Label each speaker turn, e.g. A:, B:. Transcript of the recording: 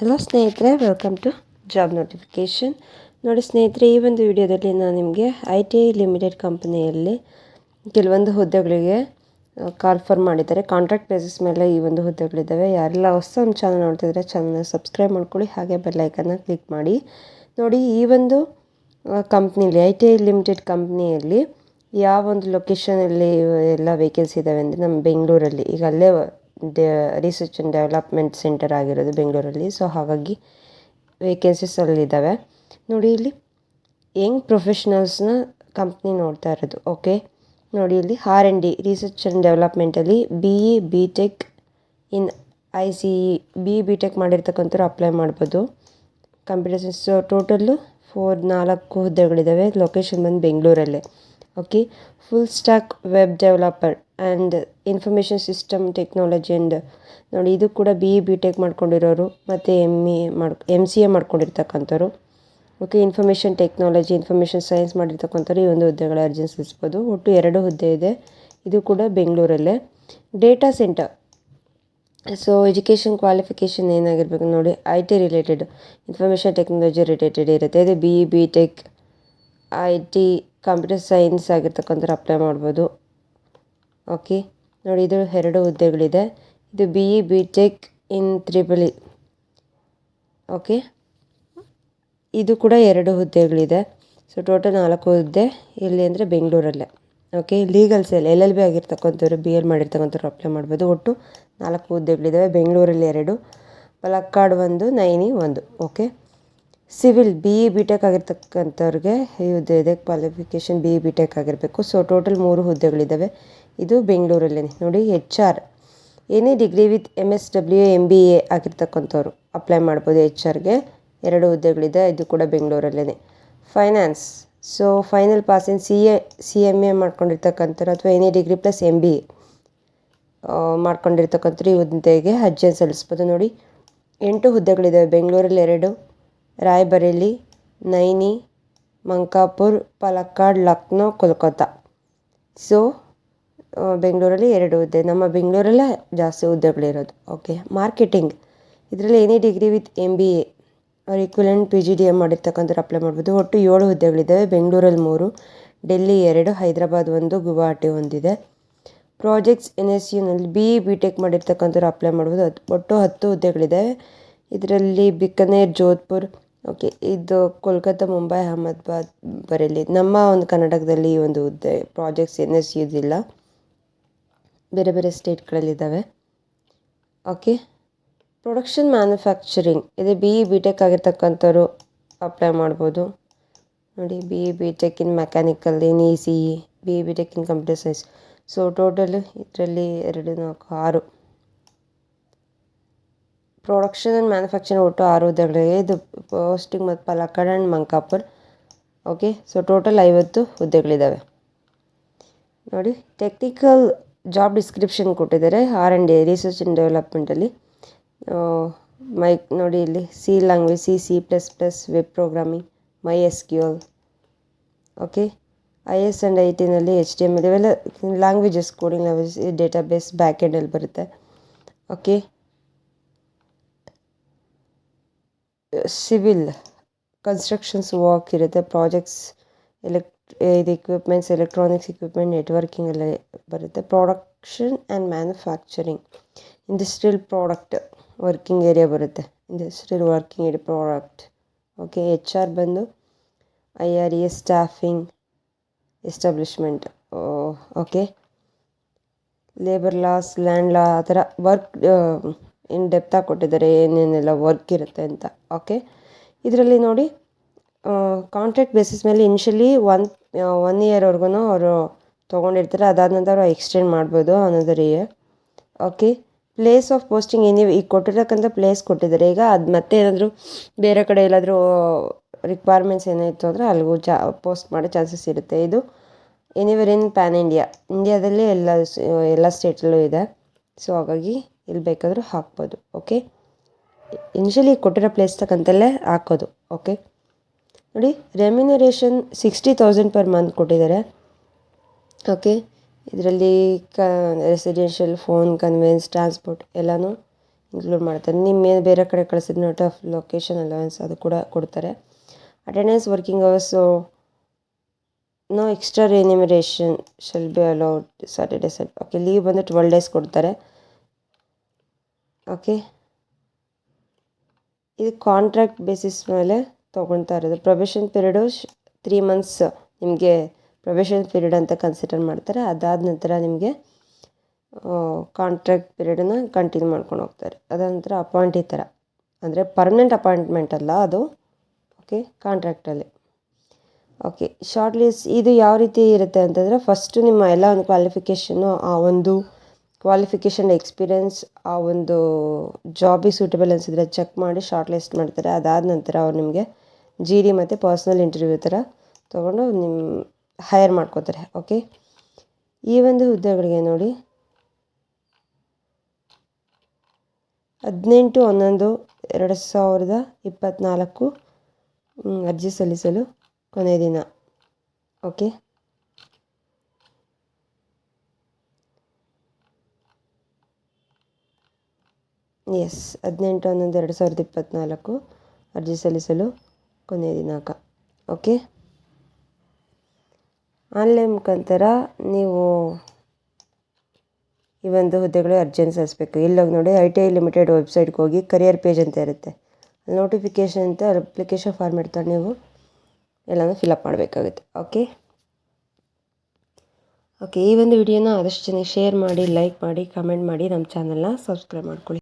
A: Hello ಸ್ನೇಹಿತರೆ welcome to job notification ನೋಡಿ ಸ್ನೇಹಿತರೆ, ಈ ಒಂದು ವಿಡಿಯೋದಲ್ಲಿ ನಾನು ನಿಮಗೆ ಐ ಟಿ ಐ ಲಿಮಿಟೆಡ್ ಕಂಪನಿಯಲ್ಲಿ ಕೆಲವೊಂದು ಹುದ್ದೆಗಳಿಗೆ ಕಾಲ್ಫರ್ ಮಾಡಿದ್ದಾರೆ. ಕಾಂಟ್ರಾಕ್ಟ್ ಬೇಸಿಸ್ ಮೇಲೆ ಈ ಒಂದು ಹುದ್ದೆಗಳಿದ್ದಾವೆ. ಯಾರೆಲ್ಲ ಹೊಸ ಒಂದು ಚಾನಲ್ ನೋಡ್ತಿದ್ರೆ ಚಾನಲ್ನ ಸಬ್ಸ್ಕ್ರೈಬ್ ಮಾಡ್ಕೊಳ್ಳಿ. ಹಾಗೆ ಬೆಲ್ಲೈಕನ್ನ ಕ್ಲಿಕ್ ಮಾಡಿ. ನೋಡಿ, ಈ ಒಂದು ಕಂಪ್ನಿಲಿ ಐ ಟಿ ಐ ಲಿಮಿಟೆಡ್ ಕಂಪ್ನಿಯಲ್ಲಿ ಯಾವ ಒಂದು ಲೊಕೇಶನಲ್ಲಿ ಎಲ್ಲ ವೇಕೆನ್ಸಿ ಇದ್ದಾವೆ ಅಂದರೆ ನಮ್ಮ ಬೆಂಗಳೂರಲ್ಲಿ. ಈಗ ಅಲ್ಲೇ the research and development centre ಆಗಿರೋದು ಬೆಂಗಳೂರಲ್ಲಿ. ಸೊ ಹಾಗಾಗಿ ವೇಕೆನ್ಸೀಸ್ ಅಲ್ಲಿದ್ದಾವೆ ನೋಡಿ, ಇಲ್ಲಿ ಯಂಗ್ ಪ್ರೊಫೆಷ್ನಲ್ಸ್ನ ಕಂಪ್ನಿ ನೋಡ್ತಾ ಇರೋದು. ಓಕೆ ನೋಡಿ, ಇಲ್ಲಿ R N D research and ಡೆವಲಪ್ಮೆಂಟಲ್ಲಿ B E B tech in I C E B E B tech ಮಾಡಿರ್ತಕ್ಕಂಥವ್ರು apply ಮಾಡ್ಬೋದು. ಕಂಪ್ಯೂಟರ್ ಸೈನ್ಸ್ ಟೋಟಲ್ಲು ಫೋರ್ ನಾಲ್ಕು ಹುದ್ದೆಗಳಿದ್ದಾವೆ. ಲೊಕೇಶನ್ ಬಂದು ಬೆಂಗಳೂರಲ್ಲೇ. Okay full stack web developer and information system technology and ನೋಡಿ, ಇದು ಕೂಡ B E B tech ಮಾಡ್ಕೊಂಡಿರೋರು ಮತ್ತು M E ಮಾಡ್ M C A ಮಾಡ್ಕೊಂಡಿರ್ತಕ್ಕಂಥವ್ರು. Okay information technology information science ಮಾಡಿರ್ತಕ್ಕಂಥವ್ರು ಈ ಒಂದು ಹುದ್ದೆಗಳ ಅರ್ಜಿ ಸಲ್ಲಿಸ್ಬೋದು ಒಟ್ಟು ಎರಡು ಹುದ್ದೆ ಇದೆ. ಇದು ಕೂಡ ಬೆಂಗಳೂರಲ್ಲೇ. Data centre so education qualification ಏನಾಗಿರ್ಬೇಕು ನೋಡಿ I T related information technology related ಇರುತ್ತೆ. ಇದು B E B tech I T computer science ಆಗಿರ್ತಕ್ಕಂಥವ್ರು apply ಮಾಡ್ಬೋದು. ಓಕೆ ನೋಡಿ, ಇದು ಎರಡು ಹುದ್ದೆಗಳಿದೆ. ಇದು B E B tech in triple E okay ಇದು ಕೂಡ ಎರಡು ಹುದ್ದೆಗಳಿದೆ. ಸೊ ಟೋಟಲ್ ನಾಲ್ಕು ಹುದ್ದೆ ಇಲ್ಲಿ ಅಂದರೆ ಬೆಂಗಳೂರಲ್ಲೇ. ಓಕೆ ಲೀಗಲ್ಸ್ ಎಲ್ಲ ಎಲ್ ಎಲ್ ಬಿ ಆಗಿರ್ತಕ್ಕಂಥವ್ರು ಬಿ ಎಲ್ ಮಾಡಿರ್ತಕ್ಕಂಥವ್ರು ಅಪ್ಲೈ ಮಾಡ್ಬೋದು. ಒಟ್ಟು ನಾಲ್ಕು ಹುದ್ದೆಗಳಿದ್ದಾವೆ ಬೆಂಗಳೂರಲ್ಲಿ ಎರಡು ಪಲಕ್ಕಾಡ್ ಒಂದು ನೈನಿ ಒಂದು. Okay civil B E B tech ಆಗಿರ್ತಕ್ಕಂಥವ್ರಿಗೆ ಹುದ್ದೆ ಇದೆ qualification B E B tech ಆಗಿರಬೇಕು. ಸೊ ಟೋಟಲ್ ಮೂರು ಹುದ್ದೆಗಳಿದ್ದಾವೆ. ಇದು ಬೆಂಗಳೂರಲ್ಲೇ ನೋಡಿ H R any degree with M S W M B A ಆಗಿರ್ತಕ್ಕಂಥವ್ರು apply ಮಾಡ್ಬೋದು ಎಚ್ ಆರ್ಗೆ ಎರಡು ಹುದ್ದೆಗಳಿದೆ. ಇದು ಕೂಡ ಬೆಂಗಳೂರಲ್ಲೇ finance so final pass in C A C M A ಮಾಡ್ಕೊಂಡಿರ್ತಕ್ಕಂಥವ್ರು ಅಥವಾ any degree plus M B A ಮಾಡ್ಕೊಂಡಿರ್ತಕ್ಕಂಥವ್ರು ಈ ಹುದ್ದೆಗೆ ಅರ್ಜಿಯನ್ನು ಸಲ್ಲಿಸ್ಬೋದು. ನೋಡಿ, ಎಂಟು ಹುದ್ದೆಗಳಿದ್ದಾವೆ. ಬೆಂಗಳೂರಲ್ಲಿ ಎರಡು ರಾಯ್ಬರೇಲಿ, ನೈನಿ, ಮಂಕಾಪುರ್, ಪಲಕ್ಕಾಡ್, ಲಕ್ನೋ ಕೋಲ್ಕತ್ತಾ ಸೊ ಬೆಂಗಳೂರಲ್ಲಿ ಎರಡು ಹುದ್ದೆ. ನಮ್ಮ ಬೆಂಗಳೂರಲ್ಲೇ ಜಾಸ್ತಿ ಹುದ್ದೆಗಳಿರೋದು. ಓಕೆ ಮಾರ್ಕೆಟಿಂಗ್ ಇದರಲ್ಲಿ any degree with M B A ಅವ್ರ equivalent P G D M ಮಾಡಿರ್ತಕ್ಕಂಥವ್ರು apply ಮಾಡ್ಬೋದು. ಒಟ್ಟು ಏಳು ಹುದ್ದೆಗಳಿದ್ದಾವೆ. ಬೆಂಗಳೂರಲ್ಲಿ ಮೂರು, ಡೆಲ್ಲಿ ಎರಡು, ಹೈದರಾಬಾದ್ ಒಂದು, ಗುವಾಹಟಿ ಒಂದಿದೆ. ಪ್ರಾಜೆಕ್ಟ್ಸ್ ಎನ್ ಎಸ್ ಯುನಲ್ಲಿ ಬಿ ಬಿ ಟೆಕ್ ಮಾಡಿರ್ತಕ್ಕಂಥವ್ರು ಅಪ್ಲೈ ಮಾಡ್ಬೋದು. ಅದು ಒಟ್ಟು ಹತ್ತು ಹುದ್ದೆಗಳಿದ್ದಾವೆ. ಇದರಲ್ಲಿ ಬಿಕನೇರ್, ಜೋಧ್ಪುರ್ ಓಕೆ, ಇದು ಕೋಲ್ಕತ್ತಾ, ಮುಂಬೈ, ಅಹಮದಾಬಾದ್ ಬರೇಲಿ. ನಮ್ಮ ಒಂದು ಕರ್ನಾಟಕದಲ್ಲಿ ಈ ಒಂದು ಹುದ್ದೆ ಪ್ರಾಜೆಕ್ಟ್ಸ್ ಏನೇ ಎಸ್ ಯುದಿಲ್ಲ ಬೇರೆ ಬೇರೆ ಸ್ಟೇಟ್ಗಳಲ್ಲಿದ್ದಾವೆ ಓಕೆ ಪ್ರೊಡಕ್ಷನ್ ಮ್ಯಾನುಫ್ಯಾಕ್ಚರಿಂಗ್ ಇದು ಬಿ ಇ ಬಿ ಟೆಕ್ ಆಗಿರ್ತಕ್ಕಂಥವ್ರು ಅಪ್ಲೈ ಮಾಡ್ಬೋದು. ನೋಡಿ B E B tech in mechanical in E C E B E B tech in computer science so total ಇದರಲ್ಲಿ ಎರಡು ನಾಲ್ಕು, ಆರು. ಪ್ರೊಡಕ್ಷನ್ ಆ್ಯಂಡ್ ಮ್ಯಾನುಫ್ಯಾಕ್ಚರಿಂಗ್ ಒಟ್ಟು ಆರು ಹುದ್ದೆಗಳಿಗೆ ಇದು ಪೋಸ್ಟಿಂಗ್ ಮತ್ತು Palakkad and Mankapur. Okay so total ಐವತ್ತು ಹುದ್ದೆಗಳಿದ್ದಾವೆ. ನೋಡಿ ಟೆಕ್ನಿಕಲ್ ಜಾಬ್ ಡಿಸ್ಕ್ರಿಪ್ಷನ್ ಕೊಟ್ಟಿದ್ದಾರೆ. R and A research and ಡೆವಲಪ್ಮೆಂಟಲ್ಲಿ ಮೈಕ್ ನೋಡಿ ಇಲ್ಲಿ C language C C plus plus web programming my S Q L okay I S and I ಟಿನಲ್ಲಿ H D M L languages coding data base back ಎಂಡಲ್ಲಿ ಬರುತ್ತೆ. Okay civil constructions work ಇರುತ್ತೆ projects ಎಲೆಕ್ಟ್ ಇದು equipments electronics equipment networking ಎಲ್ಲ ಬರುತ್ತೆ production and manufacturing industrial product working area ಬರುತ್ತೆ industrial working area product okay H R ಬಂದು I R E S staffing establishment okay labour laws land law ಆ ಥರ work in ಡೆಪ್ತಾಗಿ ಕೊಟ್ಟಿದ್ದಾರೆ, ಏನೇನೆಲ್ಲ work ಇರುತ್ತೆ ಅಂತ. ಓಕೆ ಇದರಲ್ಲಿ ನೋಡಿ ಕಾಂಟ್ರಾಕ್ಟ್ ಬೇಸಿಸ್ ಮೇಲೆ ಇನ್ಷಿಯಲಿ ಒನ್ ಒನ್ ಇಯರ್ವರೆಗೂ ಅವರು ತೊಗೊಂಡಿರ್ತಾರೆ. ಅದಾದ ನಂತರ ಎಕ್ಸ್ಟೆಂಡ್ ಮಾಡ್ಬೋದು ಅನ್ನೋದರ year okay place of posting any ಈಗ ಕೊಟ್ಟಿರ್ತಕ್ಕಂಥ ಪ್ಲೇಸ್ ಕೊಟ್ಟಿದ್ದಾರೆ. ಈಗ ಅದು ಮತ್ತೆ ಏನಾದರೂ ಬೇರೆ ಕಡೆ ಎಲ್ಲಾದರೂ ರಿಕ್ವೈರ್ಮೆಂಟ್ಸ್ ಏನಾಯಿತು ಅಂದರೆ ಅಲ್ಲಿಗೂ ಚಾ ಪೋಸ್ಟ್ ಮಾಡೋ ಚಾನ್ಸಸ್ ಇರುತ್ತೆ. ಇದು ಎನಿವೇರ್ ಇನ್ ಪ್ಯಾನ್ ಇಂಡಿಯಾ ಇಂಡಿಯಾದಲ್ಲಿ ಎಲ್ಲ ಎಲ್ಲ ಸ್ಟೇಟಲ್ಲೂ ಇದೆ. ಸೊ ಹಾಗಾಗಿ ಎಲ್ಲಿ ಬೇಕಾದರೂ ಹಾಕ್ಬೋದು ಓಕೆ ಇನಿಷಿಯಲಿ ಕೊಟ್ಟಿರೋ ಪ್ಲೇಸ್ ತಕ್ಕಂತಲ್ಲೇ ಹಾಕೋದು ಓಕೆ ನೋಡಿ remuneration sixty thousand per month ಕೊಟ್ಟಿದ್ದಾರೆ ಓಕೆ ಇದರಲ್ಲಿ ಕ ರೆಸಿಡೆನ್ಷಿಯಲ್ ಫೋನ್ ಕನ್ವೆನ್ಸ್ ಟ್ರಾನ್ಸ್ಪೋರ್ಟ್ ಎಲ್ಲನೂ ಇನ್ಕ್ಲೂಡ್ ಮಾಡ್ತಾರೆ. ನಿಮ್ಮ ಬೇರೆ ಕಡೆ ಕಳಿಸಿದ ನೋಟ್ ಆಫ್ ಲೊಕೇಶನ್ ಅಲವೆನ್ಸ್ ಅದು ಕೂಡ ಕೊಡ್ತಾರೆ. Attendance working hours no extra remuneration shall be allowed Saturday sat okay leave ಬಂದು ಟ್ವೆಲ್ ಡೇಸ್ ಕೊಡ್ತಾರೆ. ಓಕೆ ಇದು ಕಾಂಟ್ರಾಕ್ಟ್ ಬೇಸಿಸ್ ಮೇಲೆ ತೊಗೊಳ್ತಾ ಇರೋದು. ಪ್ರೊಬೇಷನ್ ಪೀರಿಯಡು ತ್ರೀ ಮಂತ್ಸ್ ನಿಮಗೆ ಪ್ರೊಬೇಷನ್ ಪೀರಿಯಡ್ ಅಂತ ಕನ್ಸಿಡರ್ ಮಾಡ್ತಾರೆ. ಅದಾದ ನಂತರ ನಿಮಗೆ ಕಾಂಟ್ರಾಕ್ಟ್ ಪೀರಿಯಡನ್ನ ಕಂಟಿನ್ಯೂ ಮಾಡ್ಕೊಂಡು ಹೋಗ್ತಾರೆ. ಅದಾದ ನಂತರ ಅಪಾಯಿಂಟಿ ಥರ ಅಂದರೆ ಪರ್ಮನೆಂಟ್ ಅಪಾಯಿಂಟ್ಮೆಂಟ್ ಅಲ್ಲ ಅದು. ಓಕೆ ಕಾಂಟ್ರಾಕ್ಟಲ್ಲಿ ಓಕೆ ಶಾರ್ಟ್ ಲಿಸ್ಟ್ ಇದು ಯಾವ ರೀತಿ ಇರುತ್ತೆ ಅಂತಂದರೆ ಫಸ್ಟು ನಿಮ್ಮ ಎಲ್ಲ ಒಂದು ಕ್ವಾಲಿಫಿಕೇಷನ್ನು ಆ ಒಂದು ಕ್ವಾಲಿಫಿಕೇಷನ್ ಎಕ್ಸ್ಪೀರಿಯನ್ಸ್ ಆ ಒಂದು ಜಾಬಿಗೆ ಸೂಟಬಲ್ ಅನಿಸಿದ್ರೆ ಚೆಕ್ ಮಾಡಿ ಶಾರ್ಟ್ ಲಿಸ್ಟ್ ಮಾಡ್ತಾರೆ. ಅದಾದ ನಂತರ ಅವ್ರು ನಿಮಗೆ ಜಿ ಡಿ ಮತ್ತು ಪರ್ಸ್ನಲ್ ಇಂಟರ್ವ್ಯೂ ಥರ ತೊಗೊಂಡು ನಿಮ್ಮ ಹೈಯರ್ ಮಾಡ್ಕೋತಾರೆ. ಓಕೆ ಈ ಒಂದು ಹುದ್ದೆಗಳಿಗೆ ನೋಡಿ. ಹದಿನೆಂಟು, ಹನ್ನೊಂದು, ಎರಡು ಸಾವಿರದ ಇಪ್ಪತ್ತ್ನಾಲ್ಕು ಅರ್ಜಿ ಸಲ್ಲಿಸಲು ಕೊನೆಯ ದಿನ. ಓಕೆ ಎಸ್ ಹದಿನೆಂಟು, ಹನ್ನೊಂದು, ಎರಡು ಸಾವಿರದ ಇಪ್ಪತ್ತ್ನಾಲ್ಕು ಅರ್ಜಿ ಸಲ್ಲಿಸಲು ಕೊನೆಯ ದಿನಾಂಕ. ಓಕೆ ಆನ್ಲೈನ್ ಮುಖಾಂತರ ನೀವು ಈ ಒಂದು ಹುದ್ದೆಗಳು ಅರ್ಜಿಯನ್ನು ಸಲ್ಲಿಸಬೇಕು. ಇಲ್ಲೋಗಿ ನೋಡಿ ಐ ಟಿ ಐ ಲಿಮಿಟೆಡ್ ವೆಬ್ಸೈಟ್ಗೆ ಹೋಗಿ ಕರಿಯರ್ ಪೇಜ್ ಅಂತ ಇರುತ್ತೆ. ಅಲ್ಲಿ ನೋಟಿಫಿಕೇಷನ್ ಅಂತ ಅಪ್ಲಿಕೇಶನ್ ಫಾರ್ಮ್ ಇಡ್ತಾರೆ ನೀವು ಎಲ್ಲನೂ ಫಿಲಪ್ ಮಾಡಬೇಕಾಗುತ್ತೆ. ಓಕೆ ಓಕೆ ಈ ಒಂದು ವಿಡಿಯೋನ ಆದಷ್ಟು ಜನಕ್ಕೆ ಶೇರ್ ಮಾಡಿ ಲೈಕ್ ಮಾಡಿ ಕಮೆಂಟ್ ಮಾಡಿ ನಮ್ಮ ಚಾನಲ್ನ ಸಬ್ಸ್ಕ್ರೈಬ್ ಮಾಡ್ಕೊಳ್ಳಿ.